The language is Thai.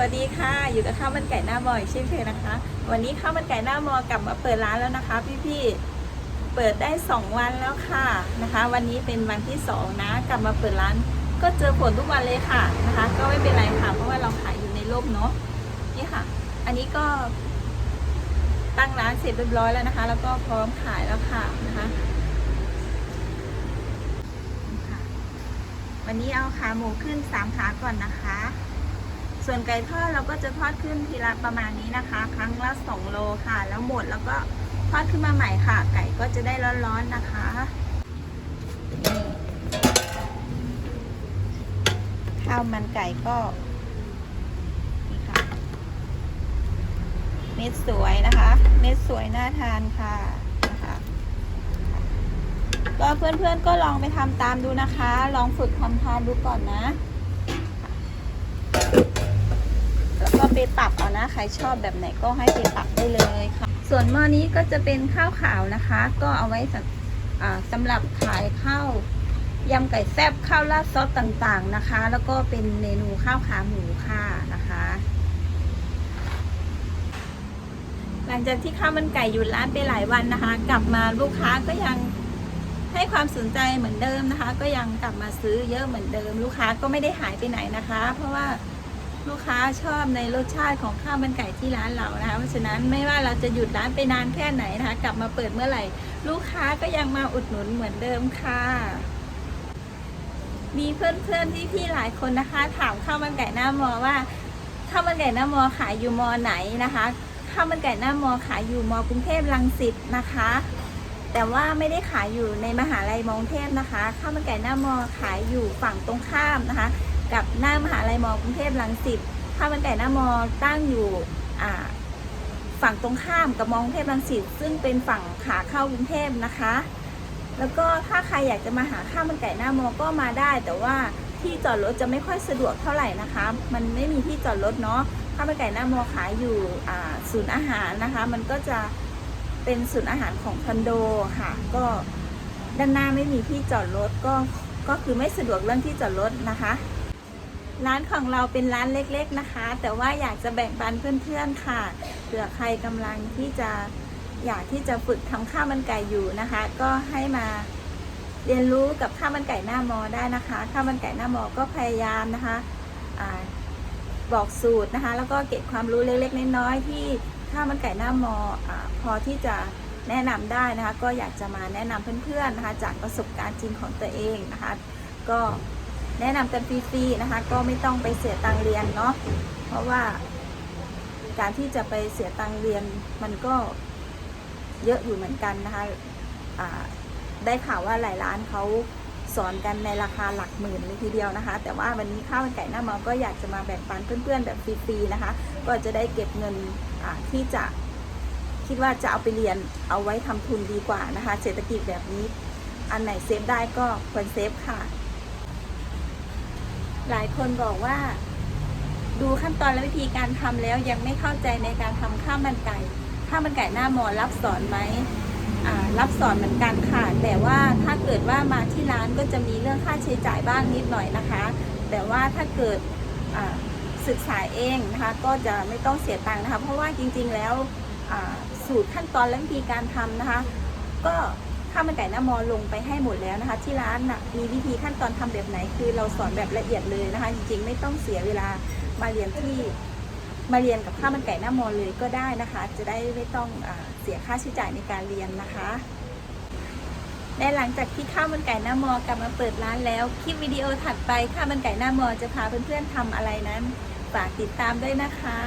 วัสดีค่ะ อยู่กับข้าวมันไก่หน้ามออีกเช่นเคยนะคะ วันนี้ข้าวมันไก่หน้ามอกลับมาเปิดร้านแล้วนะคะ พี่ๆเปิดได้ 2 วันแล้วค่ะนะคะ วันนี้เป็นวันที่2นะกลับมาเปิดร้าน ก็เจอฝนทุกวันเลยค่ะนะคะ ก็ไม่เป็นไรค่ะ เพราะว่าเราขายอยู่ในร่มเนาะนี่ค่ะ อันนี้ก็ ตั้งร้านเสร็จเรียบร้อยแล้วนะคะ แล้วก็พร้อมขายแล้วค่ะนะคะนี่ค่ะวันนี้เอาขาหมูขึ้นสามขาก่อนนะคะ ส่วนไก่ทอดเราก็จะทอดขึ้นทีละประมาณนี้นะคะ ครั้งละ2โลค่ะ แล้วหมดแล้วก็ทอดขึ้นมาใหม่ค่ะ ไก่ก็จะได้ร้อนๆนะคะนี่ข้าวมันไก่ก็นี่ค่ะเม็ดสวยนะคะ เม็ดสวยน่าทานค่ะนะคะก็เพื่อนๆก็ลองไปทำตามดูนะคะ ลองฝึกทำทานดูก่อนนะ แล้วก็ไปปรับเอานะ ใครชอบแบบไหนก็ให้ไปปรับได้เลยค่ะ ส่วนหม้อนี้ก็จะเป็นข้าวขาวนะคะ ก็เอาไว้สำอ่าหรับขายข้าวยำไก่แซ่บข้าวราดซอสต่างๆนะคะ แล้วก็เป็นเมนูข้าวขาหมูค่ะนะคะ หลังจากที่ข้าวมันไก่หยุดร้านไปหลายวันนะคะ กลับมาลูกค้าก็ยังให้ความสนใจเหมือนเดิมนะคะ ก็ยังกลับมาซื้อเยอะเหมือนเดิม ลูกค้าก็ไม่ได้หายไปไหนนะคะ เพราะว่า ลูกค้าชอบในรสชาติของข้าวมันไก่ที่ร้านเรานะคะเพราะฉะนั้นไม่ว่าเราจะหยุดร้านไปนานแค่ไหนนะคะ กลับมาเปิดเมื่อไหร่ ลูกค้าก็ยังมาอุดหนุนเหมือนเดิมค่ะ มีเพื่อนๆที่พี่หลายคนนะคะ ถามข้าวมันไก่หน้ามอว่าข้าวมันไก่หน้ามอขายอยู่มอไหนนะคะข้าวมันไก่หน้ามอขายอยู่มอกรุงเทพรังสิตนะคะแต่ว่าไม่ได้ขายอยู่ในมหาลัยมอกรุงเทพนะคะ ข้าวมันไก่หน้ามอขายอยู่ฝั่งตรงข้ามนะคะ กับหน้ามหาลัยมอกรุงเทพรังสิตข้าวมันไก่หน้ามอตั้งอยู่ฝั่งตรงข้ามกับมอกรุงเทพรังสิตซึ่งเป็นฝั่งขาเข้ากรุงเทพนะคะ แล้วก็ถ้าใครอยากจะมาหาข้าวมันไก่หน้ามอก็มาได้ แต่ว่าที่จอดรถจะไม่ค่อยสะดวกเท่าไหร่นะคะ มันไม่มีที่จอดรถเนาะข้าวมันไก่หน้ามอขายอยู่ศูนย์อาหารนะคะ มันก็จะเป็นศูนย์อาหารของคอนโดค่ะ ก็ด้านหน้าไม่มีที่จอดรถก็ก็คือไม่สะดวกเรื่องที่จอดรถนะคะ ร้านของเราเป็นร้านเล็กๆนะคะ แต่ว่าอยากจะแบ่งปันเพื่อนๆค่ะเผื่อใครกำลังที่จะอยากที่จะฝึกทำข้าวมันไก่อยู่นะคะ ก็ให้มาเรียนรู้กับข้าวมันไก่หน้ามอได้นะคะข้าวมันไก่หน้ามอก็พยายามนะคะอบอกสูตรนะคะ แล้วก็เก็บความรู้เล็กๆน้อยๆที่ข้าวมันไก่หน้ามออพอที่จะแนะนำได้นะคะ ก็อยากจะมาแนะนำเพื่อนๆนะคะ จากประสบการณ์จริงของตัวเองนะคะ ก็ แนะนำกันฟรีๆนะคะ ก็ไม่ต้องไปเสียตังเรียนเนาะเพราะว่า การที่จะไปเสียตังเรียนมันก็เยอะอยู่เหมือนกันนะคะได้ข่าวว่าหลายร้านเขาสอนกันในราคาหลักหมื่นเลยทีเดียวนะคะ แต่ว่าวันนี้ข้าวมันไก่หน้าเมาก็อยากจะมาแบ่งปันเพื่อนๆแบบฟรีๆนะคะ ก็จะได้เก็บเงินที่จะคิดว่าจะเอาไปเรียนเอาไว้ทำทุนดีกว่านะคะ เศรษฐกิจแบบนี้ อันไหนเซฟได้ก็ควรเซฟค่ะ หลายคนบอกว่า ดูขั้นตอนและวิธีการทำแล้วยังไม่เข้าใจในการทำข้าวมันไก่ข้าวมันไก่หน้ามอรับสอนไหมรับสอนเหมือนกันค่ะ แต่ว่าถ้าเกิดว่ามาที่ร้านก็จะมีเรื่องค่าใช้จ่ายบ้างนิดหน่อยนะคะ แต่ว่าถ้าเกิดศึกษาเองนะคะ ก็จะไม่ต้องเสียตังค์นะคะ เพราะว่าจริงๆแล้วสูตรขั้นตอนและวิธีการทำนะคะ ก็ ข้าวมันไก่หน้ามอลงไปให้หมดแล้วนะคะ ที่ร้านน่ะมีวิธีขั้นตอนทำแบบไหน คือเราสอนแบบละเอียดเลยนะคะ จริงๆ ไม่ต้องเสียเวลามาเรียนที่มาเรียนกับข้าวมันไก่หน้ามอเลยก็ได้นะคะ จะได้ไม่ต้องอเสียค่าใช้จ่ายในการเรียนนะคะและหลังจากที่ข้าวมันไก่หน้ามอกลับมาเปิดร้านแล้ว คลิปวิดีโอถัดไปข้าวมันไก่หน้ามอจะพาเพื่อนๆทำอะไรนั้น ฝากติดตามด้วยนะคะ